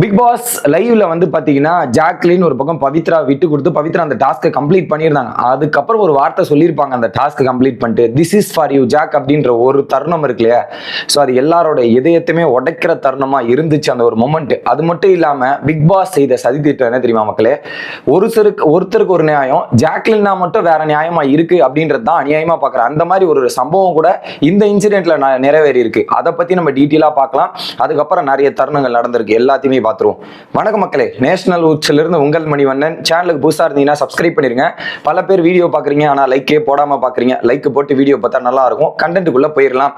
Big pass லைவ்ல வந்து பாத்தீங்கன்னா ஜாக்லின் ஒரு பக்கம் பவித்ரா விட்டு கொடுத்து பவித்ரா அந்த டாஸ்க்கை கம்ப்ளீட் பண்ணியிருந்தாங்க. அதுக்கப்புறம் ஒரு வார்த்தை சொல்லியிருப்பாங்க அந்த டாஸ்க் கம்ப்ளீட் பண்ணிட்டு this is for you Jack அப்படின்ற ஒரு தருணம் இருக்கு இல்லையா? ஸோ அது எல்லாரோட இதயத்தையுமே உடைக்கிற தருணமா இருந்துச்சு அந்த ஒரு மொமெண்ட் அது மட்டும் இல்லாம பிக் பாஸ் செய்த சதி திட்டம் என்ன தெரியுமா மக்களே? ஒரு சருக்கு ஒருத்தருக்கு ஒரு நியாயம் ஜாக்லின்னா மட்டும் வேற நியாயமா இருக்கு அப்படின்றது தான் அநியாயமா பார்க்குறேன் அந்த மாதிரி ஒரு சம்பவம் கூட இந்த இன்சிடென்ட்ல நிறைவேறி இருக்கு அதை பத்தி நம்ம டீட்டெயிலாக பார்க்கலாம். அதுக்கப்புறம் நிறைய தருணங்கள் நடந்திருக்கு. எல்லாத்தையுமே பார்த்துருவோம். வணக்க மக்களே நேஷனல் உச்சில இருந்து உங்கள் மணிவண்ணன். சேனலுக்கு புதுசாக இருந்தீங்கன்னா சப்ஸ்கிரைப் பண்ணிருங்க. பல பேர் வீடியோ பார்க்குறீங்க ஆனால் லைக்கே போடாம பார்க்குறீங்க. லைக் போட்டு வீடியோ பார்த்தா நல்லா இருக்கும் கண்டென்ட்டுக்குள்ள போயிடலாம்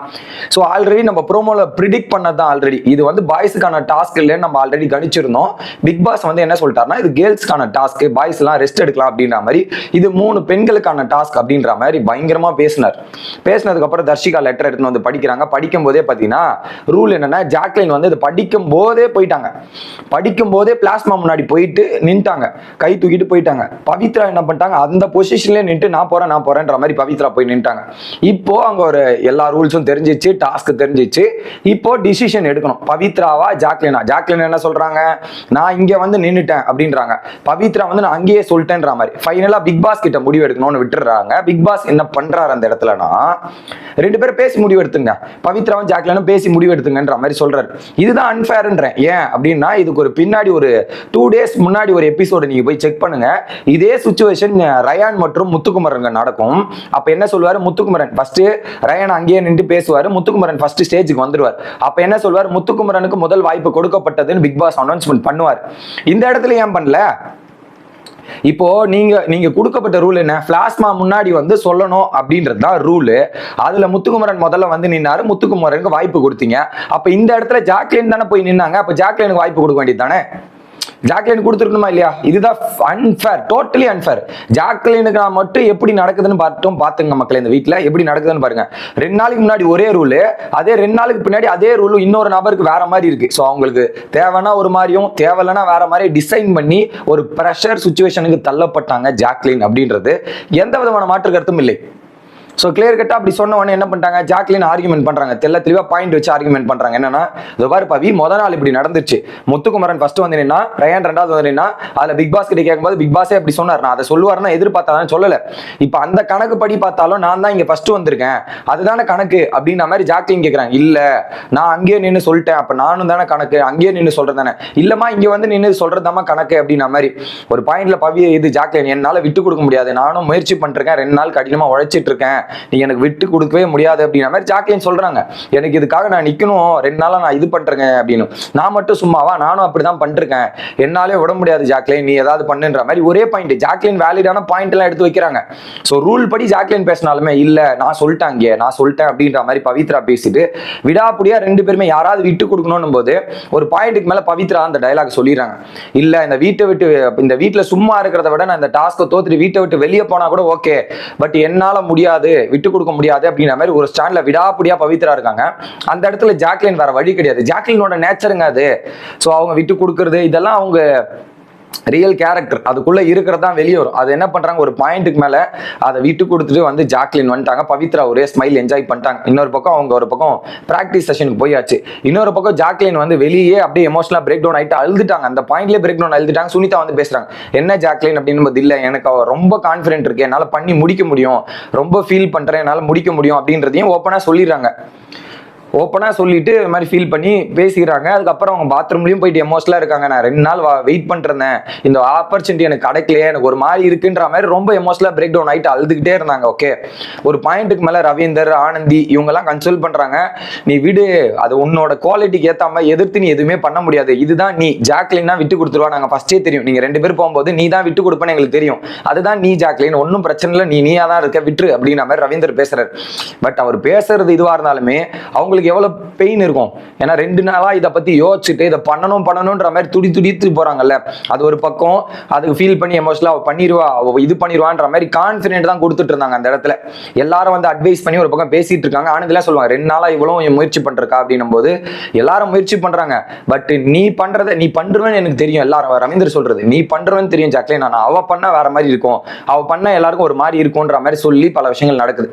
ஸோ ஆல்ரெடி நம்ம ப்ரோமோல ப்ரிடிக்ட் பண்ணது தான் ஆல்ரெடி இது வந்து பாய்ஸுக்கான டாஸ்க் இல்லைன்னு நம்ம ஆல்ரெடி கணிச்சிருந்தோம். பிக் பாஸ் வந்து என்ன சொல்லிட்டாருன்னா இது கேர்ள்ஸ்க்கான டாஸ்க் பாய்ஸ் எல்லாம் ரெஸ்ட் எடுக்கலாம் அப்படின்ற மாதிரி. இது மூணு பெண்களுக்கான டாஸ்க் அப்படின்ற மாதிரி பயங்கரமா பேசினார். பேசினதுக்கு அப்புறம் தர்ஷிகா லெட்டர் எடுத்துன்னு வந்து படிக்கிறாங்க. படிக்கும் போதே பார்த்தீங்கன்னா ரூல் என்னன்னா ஜாக்லின் வந்து இது படிக்கும் போதே போயிட்டாங்க. படிக்கும் போதே பிளாஸ்மா முன்னாடி போயிட்டு நின்ட்டாங்க கை தூக்கிட்டு போயிட்டாங்க. பவித்ரா என்ன பண்ணிட்டாங்க? அந்த பொசிஷன்லேயே நின்று நான் போறேன் நான் போறேன்ற மாதிரி பவித்ரா போய் நின்ட்டாங்க இப்போ அங்க ஒரு எல்லா ரூல்ஸும் தெரிஞ்சிச்சு டாஸ்க் தெரிஞ்சிச்சு. இப்போ டிசிஷன் எடுக்கணும். பவித்ராவா ஜாக்லினா? ஜாக்லினா என்ன சொல்றாங்க? நான் இங்க வந்து நின்றுட்டேன் அப்படின்றாங்க. பவித்ரா வந்து நான் அங்கேயே சொல்லிட்டேன்ற மாதிரி. ஃபைனலா பிக் பாஸ் கிட்ட முடிவு எடுக்கணும்னு விட்டுறாங்க பிக் பாஸ் என்ன பண்றாரு அந்த இடத்துலனா ரெண்டு பேரும் பேசி முடிவு எடுத்துங்க. பவித்ராவும் ஜாக்லினும் பேசி முடிவு எடுத்துங்கன்ற மாதிரி சொல்றாரு. இதுதான் அன்ஃபேர்ன்றேன் ஏன்? அப்படின்னு இதுக்கு ஒரு பின்னாடி ஒரு டூ டேஸ் முன்னாடி ஒரு எபிசோடு நீங்கள் போய் செக் பண்ணுங்க. இதே சுச்சுவேஷன் ரயான் மற்றும் முத்துக்குமரன் நடக்கும். அப்போ என்ன சொல்வார்? முத்துக்குமரன் ஃபஸ்ட்டு ரயான் அங்கேயே நின்று பேசுவார். முத்துக்குமரன் ஃபர்ஸ்ட் ஸ்டேஜுக்கு வந்துடுவார். அப்போ என்ன சொல்வார்? முத்துக்குமரனுக்கு முதல் வாய்ப்பு கொடுக்கப்பட்டதுன்னு பிக் பாஸ் அனௌன்ஸ்மெண்ட் பண்ணுவார். இந்த இடத்துல ஏன் பண்ணல? இப்போ நீங்க நீங்க கொடுக்கப்பட்ட ரூல் என்ன? பிளாஸ்மா முன்னாடி வந்து சொல்லணும் அப்படின்றது தான் ரூல் அதுல முத்துக்குமரன் முதல்ல வந்து நின்னாரு. முத்துக்குமரனுக்கு வாய்ப்பு கொடுத்தீங்க. அப்ப இந்த இடத்துல ஜாக்லின் தானே போய் நின்னாங்க. அப்ப ஜாக்லினுக்கு வாய்ப்பு கொடுக்க வேண்டியது தானே ஜாக்லின் கொடுத்துருக்கணுமா இல்லையா? இதுதான் அன்ஃபேர் டோட்டலி அன்ஃபேர் ஜாக்லினுக்கு நான் மட்டும் எப்படி நடக்குதுன்னு பார்த்தோம் பார்த்துங்க மக்களே இந்த வீட்டில் எப்படி நடக்குதுன்னு பாருங்க. ரெண்டு நாளைக்கு முன்னாடி ஒரே ரூலு அதே ரெண்டு நாளுக்கு பின்னாடி அதே ரூல் இன்னொரு நபருக்கு வேற மாதிரி இருக்கு. ஸோ அவங்களுக்கு தேவைன்னா ஒரு மாதிரியும் தேவையில்லைன்னா வேற மாதிரி டிசைன் பண்ணி ஒரு ப்ரெஷர் சுச்சுவேஷனுக்கு தள்ளப்பட்டாங்க ஜாக்லின் அப்படின்றது. எந்த விதமான மாற்று கருத்தும் இல்லை. ஸோ கிளியர் கட்டாக அப்படி சொன்ன உடனே என்ன பண்ணிட்டாங்க? ஜாக்லின் ஆர்குமெண்ட் பண்ணுறாங்க தெல்ல தெளிவாக பாயிண்ட் வச்சு ஆர்குமெண்ட் பண்ணுறாங்க என்னன்னா இது பாரு பவி முத நாள் இப்படி நடந்துச்சு. முத்துக்குமரன் ஃபர்ஸ்ட் வந்து நின்னா ரயான் ரெண்டாவது வந்து நின்னா பிக் பாஸ் கிட்ட கேட்கும்போது பிக் பாஸே அப்படி சொன்னார். நான் அதை சொல்லுவார்னா எதிர்பார்த்தாலும் சொல்லலை. இப்போ அந்த கணக்கு படி பார்த்தாலும் நான் தான் இங்கே ஃபர்ஸ்ட் வந்திருக்கேன். அதுதானே கணக்கு அப்படின்ற மாதிரி ஜாக்லின் கேட்குறாங்க இல்லை நான் அங்கேயே நின்று சொல்லிட்டேன். அப்போ நானும் தானே கணக்கு அங்கேயே நின்று சொல்கிறது தானே. இல்லைம்மா இங்கே வந்து நின்று சொல்றதாம்மா கணக்கு அப்படின்ற மாதிரி. ஒரு பாயிண்ட்ல பவி இது ஜாக்லின் என்னால் விட்டு கொடுக்க முடியாது. நானும் முயற்சி பண்ணிருக்கேன். ரெண்டு நாள் கடினமாக உழைச்சிட்டு இருக்கேன். நீ எனக்கு விட்டு கொடுக்கவே முடியாது அப்படின்ற மாதிரி ஜாக்லின் சொல்றாங்க. எனக்கு இதுக்காக நான் நிக்கணும். ரெண்டு நாளா நான் இது பண்றேங்க அப்படின்னு. நான் மட்டும் சும்மாவா? நானும் அப்படிதான் பண்றேன். என்னாலே விட முடியாது ஜாக்லின். நீ ஏதாவது பண்ணுன்ற மாதிரி ஒரே பாயிண்ட் ஜாக்லின் வேலிடான பாயிண்ட் எல்லாம் எடுத்து வைக்கிறாங்க. ஸோ ரூல் படி ஜாக்லின் பேசினாலுமே இல்ல நான் சொல்லிட்டேன் இங்கே. நான் சொல்லிட்டேன் அப்படின்ற மாதிரி பவித்ரா பேசிட்டு விடாப்புடியா ரெண்டு பேருமே யாராவது விட்டு கொடுக்கணும் போது ஒரு பாயிண்ட்டுக்கு மேல பவித்ரா அந்த டயலாக் சொல்லிடுறாங்க. இல்ல இந்த வீட்டை விட்டு இந்த வீட்டுல சும்மா இருக்கிறத விட நான் இந்த டாஸ்க்கை தோத்துட்டு வீட்டை விட்டு வெளியே போனா கூட ஓகே பட் என்னால முடியாது. விட்டு கொடுக்க முடியாது அப்படின்ற மாதிரி ஒரு ஸ்டாண்ட்ல விடாப்பிடியா பவித்ரா இருக்காங்க. அந்த இடத்துல ஜாக்லின் வேற வழி கிடையாது. ஜாக்லினோட நேச்சருங்க அது. ஸோ அவங்க விட்டு கொடுக்கறது இதெல்லாம் அவங்க ரியல் கேரக்டர் அதுக்குள்ளே இருக்கிறதான் வெளியே வரும். அது என்ன பண்ணுறாங்க ஒரு பாயிண்ட்டுக்கு மேலே அதை விட்டு கொடுத்துட்டு வந்து ஜாக்லின் வந்துட்டாங்க. பவித்ரா ஒரே ஸ்மைல் என்ஜாய் பண்ணிட்டாங்க. இன்னொரு பக்கம் அவங்க ஒரு பக்கம் ப்ராக்டிஸ் செஷனுக்கு போயாச்சு. இன்னொரு பக்கம் ஜாக்லின் வந்து வெளியே அப்படியே எமோஷனலாக பிரேக் டவுன் ஆகிட்டு அழுதுட்டாங்க. அந்த பாயிண்ட்லேயே பிரேக் டவுன் அழுதுட்டாங்க. சுனிதா வந்து பேசுகிறாங்க என்ன ஜாக்லின்? அப்படின்னு இல்லை எனக்கு ரொம்ப கான்ஃபிடென்ட் இருக்கு. என்னால் பண்ணி முடிக்க முடியும். ரொம்ப ஃபீல் பண்ணுறேன் என்னால் முடிக்க முடியும் அப்படின்றதையும் ஓப்பனாக சொல்லிடுறாங்க. ஓப்பனாக சொல்லிட்டு இது மாதிரி ஃபீல் பண்ணி பேசிக்கிறாங்க. அதுக்கப்புறம் அவங்க பாத்ரூம்லேயும் போயிட்டு எமோஷனலாக இருக்காங்க. நான் ரெண்டு நாள் வெயிட் பண்ணுறேன் இந்த ஆப்பர்ச்சுனிட்டி எனக்கு கிடைக்கலையே எனக்கு ஒரு மாதிரி இருக்குன்ற மாதிரி ரொம்ப எமோஷனலாக பிரேக் டவுன் ஆகிட்டு அழுதுகிட்டே இருந்தாங்க ஓகே ஒரு பாயிண்ட்டுக்கு மேலே ரவீந்தர் ஆனந்தி இவங்கெல்லாம் கன்சல்ட் பண்ணுறாங்க நீ விடு அது உன்னோட குவாலிட்டிக்கு ஏற்ற மாதிரி எதிர்த்து நீ எதுவுமே பண்ண முடியாது. இதுதான் நீ. ஜாக்லின்னா விட்டு கொடுத்துருவா. நாங்கள் ஃபஸ்ட்டே தெரியும். நீங்கள் ரெண்டு பேர் போகும்போது நீ தான் விட்டு கொடுப்பேன்னு எங்களுக்கு தெரியும். அதுதான் நீ ஜாக்லின் ஒன்றும் பிரச்சனை இல்லை. நீ நீயா தான் இருக்க. விட்டுரு அப்படின்ற மாதிரி ரவீந்தர் பேசுறாரு. பட் அவர் பேசுறது இதுவாக இருந்தாலுமே அவங்களுக்கு எவ்வளோ பெயின் இருக்கும்? ஏன்னா ரெண்டு நாளா இதை பத்தி யோசிச்சுட்டு இதை பண்ணணும் பண்ணணுன்ற மாதிரி துடி துடித்து போறாங்கல்ல. அது ஒரு பக்கம் அதுக்கு ஃபீல் பண்ணி எமோஷனலா அவ பண்ணிடுவா அவ இது பண்ணிடுவான்ற மாதிரி கான்ஃபிடென்ட் தான் கொடுத்துட்டு இருந்தாங்க அந்த இடத்துல. எல்லாரும் வந்து அட்வைஸ் பண்ணி ஒரு பக்கம் பேசிட்டு இருக்காங்க. ஆனதுலாம் சொல்லுவாங்க? ரெண்டு நாளா இவ்வளவு முயற்சி பண்றக்கா அப்படின்னும் போது எல்லாரும் முயற்சி பண்றாங்க. பட் நீ பண்றத நீ பண்றவன்னு எனக்கு தெரியும். எல்லாரும் ரவீந்தர் சொல்றது நீ பண்றவன்னு தெரியும் ஜாக்லே நான் அவ பண்ண வேற மாதிரி இருக்கும். அவ பண்ண எல்லாருக்கும் ஒரு மாதிரி இருக்கும்ன்ற மாதிரி சொல்லி பல விஷயங்கள் நடக்குது.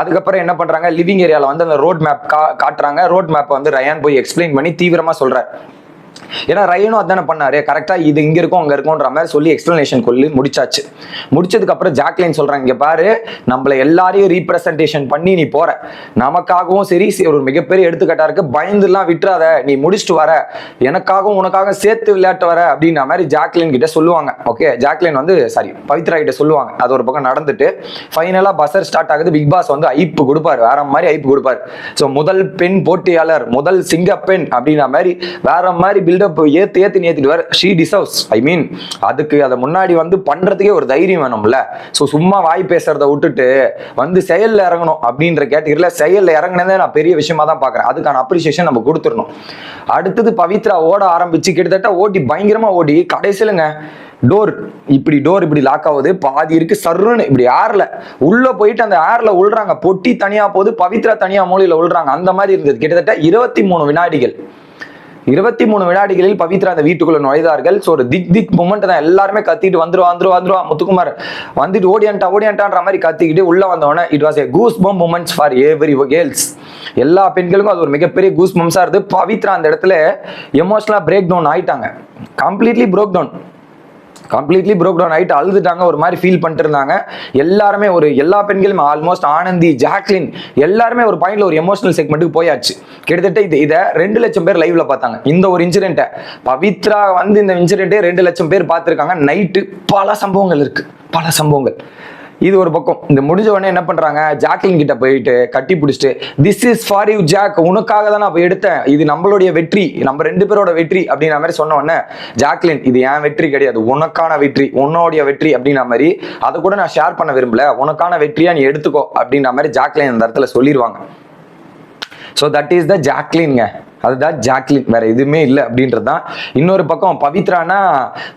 அதுக்கப்புறம் என்ன பண்றாங்க? லிவிங் ஏரியால வந்து அந்த ரோட் மேப் காட்டுறாங்க. ரோட் மேப் வந்து ரயான் போய் எக்ஸ்பிளைன் பண்ணி தீவிரமா சொல்கிறார் ஏன்னா ரயனும் அதானே பண்ணாரு. கரெக்டா இது இங்க இருக்கும் அங்க இருக்கும்ன்ற மாதிரி சொல்லி எக்ஸ்பிளனேஷன் கொள்ளி முடிச்சாச்சு. முடிச்சதுக்கு அப்புறம் ஜாக்லைன் சொல்றாங்க இங்க பாரு நம்மள எல்லாரையும் ரீப்ரசன்டேஷன் பண்ணி நீ போற. நமக்காகவும் சரி ஒரு மிகப்பெரிய எடுத்துக்காட்டா இருக்கு பயந்துலாம் விட்டுறாத நீ முடிச்சுட்டு வர. எனக்காகவும் உனக்காக சேர்த்து விளையாட்டு வர அப்படின்ற மாதிரி ஜாக்லின் கிட்ட சொல்லுவாங்க. ஓகே ஜாக்லின் வந்து சாரி பவித்ரா கிட்ட சொல்லுவாங்க. அது ஒரு பக்கம் நடந்துட்டு ஃபைனலா பஸ்ஸர் ஸ்டார்ட் ஆகுது பிக் பாஸ் வந்து ஐப்பு கொடுப்பாரு. வேற மாதிரி ஐப்பு கொடுப்பாரு. ஸோ முதல் பெண் போட்டியாளர் முதல் சிங்க பெண் அப்படின்ற மாதிரி வேற மாதிரி பில்டப் ஏத்து ஏத்து ஏத்திடுவார் ஷீ டிசர்வ்ஸ் ஐ மீன் அதுக்கு அதை முன்னாடி வந்து பண்றதுக்கே ஒரு தைரியம் வேணும்ல. ஸோ சும்மா வாய் பேசுறத விட்டுட்டு வந்து செயல்ல இறங்கணும் அப்படின்ற கேட்டகரியில செயல்ல இறங்கினதே நான் பெரிய விஷயமா தான் பாக்குறேன். அதுக்கான அப்ரிசியேஷன் நம்ம கொடுத்துடணும். அடுத்தது பவித்ரா ஓட ஆரம்பிச்சு கிட்டத்தட்ட ஓட்டி பயங்கரமா ஓடி கடைசியிலுங்க டோர் இப்படி டோர் இப்படி லாக் ஆகுது. பாதி இருக்கு சர்ருன்னு இப்படி ஏர்ல உள்ள போயிட்டு அந்த ஏர்ல உள்றாங்க பொட்டி தனியா போகுது பவித்ரா தனியா மூலையில உள்றாங்க அந்த மாதிரி இருந்தது. கிட்டத்தட்ட இருபத்தி மூணு வினாடிகள். இருபத்தி மூணு வினாடிகளில் பவித்ரா அந்த வீட்டுக்குள்ள நுழைந்தார்கள் ஸோ ஒரு திக் திக் மூமெண்ட் தான் எல்லாருமே கத்திட்டு வந்துருவா வந்துருவா வந்துருவா. முத்துக்குமார் வந்துட்டு ஓடியான்ட்டா ஓடியான்ட்டான்ற மாதிரி கத்திக்கிட்டு உள்ள வந்தவொடனே it was a goose bump moments for every girls எல்லா பெண்களுக்கும் அது ஒரு மிகப்பெரிய கூஸ் பம்ஸா இருந்து பவித்ரா அந்த இடத்துல எமோஷனலாக பிரேக் டவுன் ஆயிட்டாங்க. Completely broke down completely broke down ஆகிட்டு அழுதுட்டாங்க ஒரு மாதிரி ஃபீல் பண்ணிட்டு இருந்தாங்க எல்லாருமே ஒரு எல்லா பெண்களுமே ஆல்மோஸ்ட் ஆனந்தி ஜாக்லின் எல்லாருமே ஒரு பாயிண்ட்ல ஒரு எமோஷனல் செக்மெண்ட்டுக்கு போயாச்சு. கிட்டத்தட்ட இது இதை ரெண்டு லட்சம் பேர் லைவ்ல பார்த்தாங்க. இந்த ஒரு இன்சிடென்ட்டை பவித்ரா வந்து இந்த இன்சிடென்ட்டே ரெண்டு லட்சம் பேர் பார்த்துருக்காங்க. நைட்டு பல சம்பவங்கள் இருக்கு. பல சம்பவங்கள். இது ஒரு பக்கம். இந்த முடிஞ்ச உடனே என்ன பண்றாங்க? ஜாக்லின் கிட்ட போயிட்டு கட்டி பிடிச்சிட்டு this is for you Jack உனக்காக தான் நான் போய் எடுத்தேன். இது நம்மளுடைய வெற்றி. நம்ம ரெண்டு பேரோட வெற்றி. அப்படின்ற மாதிரி சொன்ன உடனே ஜாக்லின் இது என் வெற்றி கிடையாது. உனக்கான வெற்றி. உன்னோடைய வெற்றி. அப்படின்ற மாதிரி அதை கூட நான் ஷேர் பண்ண விரும்பல. உனக்கான வெற்றியா நீ எடுத்துக்கோ அப்படின்ற மாதிரி ஜாக்லின் அந்த இடத்துல சொல்லிடுவாங்க ஸோ தட் இஸ் த ஜாக்லின்ங்க அதுதான் ஜாக்லின் வேற எதுவுமே இல்லை அப்படின்றது தான் இன்னொரு பக்கம் பவித்ரானா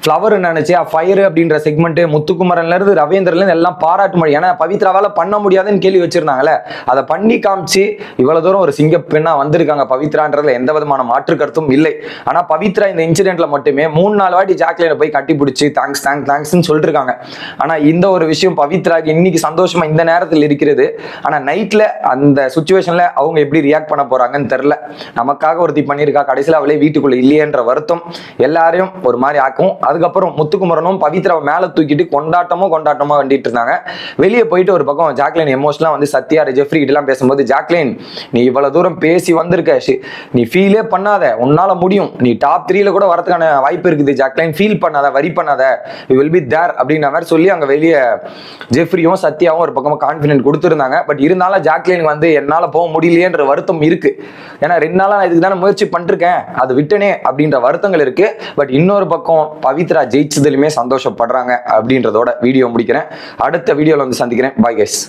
ஃப்ளவர் நினைச்சு ஃபயர் அப்படின்ற செக்மெண்ட் முத்துக்குமரன்ல இருந்து ரவீந்திரன்ல இருந்து எல்லாம் பாராட்டு மொழி. ஏன்னா பவித்ராவால பண்ண முடியாதுன்னு கேள்வி வச்சிருந்தாங்கல்ல. அதை பண்ணி காமிச்சு இவ்வளவு தூரம் ஒரு சிங்க பெண்ணா வந்திருக்காங்க பவித்ரான்றதுல எந்த விதமான மாற்று கருத்தும் இல்லை. ஆனா பவித்ரா இந்த இன்சிடென்ட்ல மட்டுமே மூணு நாலு வாட்டி ஜாக்லினை போய் கட்டி பிடிச்சி தேங்க்ஸ் தேங்க்ஸ் தேங்க்ஸ்னு சொல்லிட்டு இருக்காங்க ஆனா இந்த ஒரு விஷயம் பவித்ராக்கு இன்னைக்கு சந்தோஷமா இந்த நேரத்தில் இருக்கிறது. ஆனா நைட்ல அந்த சுச்சுவேஷன்ல அவங்க எப்படி ரியாக்ட் பண்ண போறாங்கன்னு தெரியல. நமக்காக ஒருத்தி பண்ணியிருக்கா கடைசியில் அவளே வீட்டுக்குள்ள இல்லையேன்ற வருத்தம் எல்லாரையும் ஒரு மாதிரி ஆக்கும். அதுக்கப்புறம் முத்துக்குமரனும் பவித்ராவை மேலே தூக்கிட்டு கொண்டாட்டமோ கொண்டாட்டமோ வண்டிட்டு இருந்தாங்க. வெளியே போயிட்டு ஒரு பக்கம் ஜாக்லின் எமோஷனலாக வந்து சத்யா ஜெஃப்ரி கிட்டலாம் பேசும்போது ஜாக்லின் நீ இவ்வளோ தூரம் பேசி வந்திருக்க. நீ ஃபீலே பண்ணாத. உன்னால முடியும். நீ டாப் த்ரீல கூட வரதுக்கான வாய்ப்பு இருக்குது. ஜாக்லைன் ஃபீல் பண்ணாத வரி பண்ணாத. யூ வில் பி தேர் அப்படின்ற மாதிரி சொல்லி அங்கே வெளியே ஜெஃப்ரியும் சத்யாவும் ஒரு பக்கமாக கான்ஃபிடென்ட் கொடுத்துருந்தாங்க. பட் இருந்தாலும் ஜாக்லின் வந்து என்னால் போக முடியலையேன்ற வருத்தம் இருக்கு. ஏன்னா ரெண்டு நாளாக நான் இதுக்கு தானே முயற்சி பண்ணிருக்கேன். அது விட்டனே அப்படின்ற வருத்தங்கள் இருக்கு. பட் இன்னொரு பக்கம் பவித்ரா ஜெயிச்சதுலையுமே சந்தோஷப்படுறாங்க அப்படின்றதோட வீடியோ முடிக்கிறேன். அடுத்த வீடியோவில் வந்து சந்திக்கிறேன். Bye guys